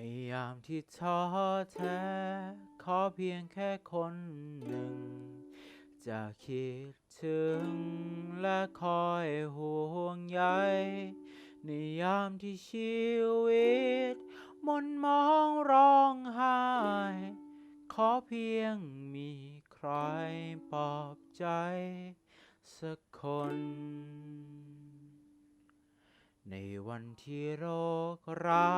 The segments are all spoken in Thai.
ในยามที่ท้อแท้ ขอเพียงแค่คนหนึ่ง จะคิดถึงและคอยห่วงใย ในยามที่ชีวิตมนมองร้องไห้ ขอเพียงมีใครปลอบใจ สักคน ในวันที่โรคร้า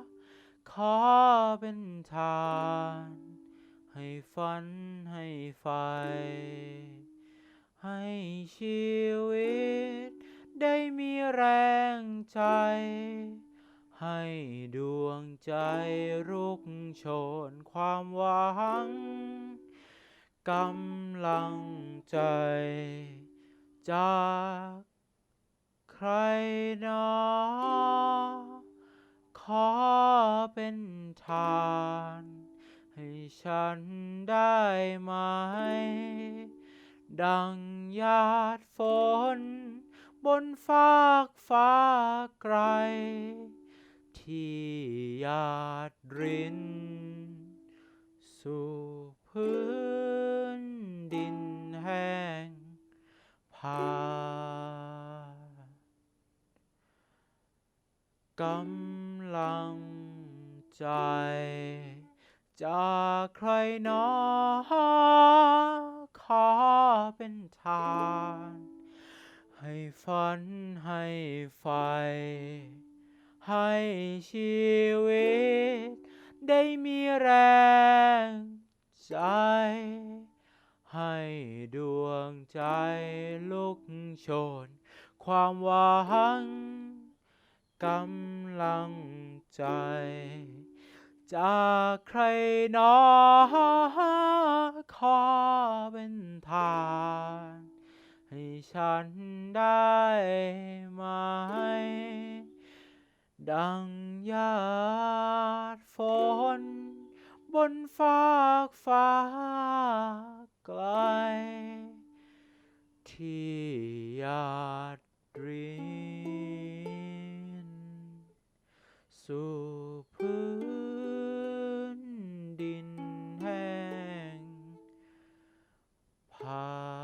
ขอเป็นทาน ให้ฝันให้ไฟ ให้ชีวิต ได้มีแรงใจ ให้ดวงใจรุกโชนความหวังกำลังใจ จากใครหนอขอ เป็นทาน ให้ฉันได้ไหม ดังหยาดฝน บนฟากฟ้าไกล ที่หยาดริน สู่พื้นดินแห้งผากกำลัง ใจ จากใครหนอขอเป็นทาน ให้ฝันให้ไฟ ให้ชีวิต ได้มีแรงใจ ให้ดวงใจลุกโชน ความหวังกำลังใจ จากใครนอขอเป็นทานให้ฉันได้ไหม ดังหยาดฝน บนฟากฟ้าไกลที่ยา 他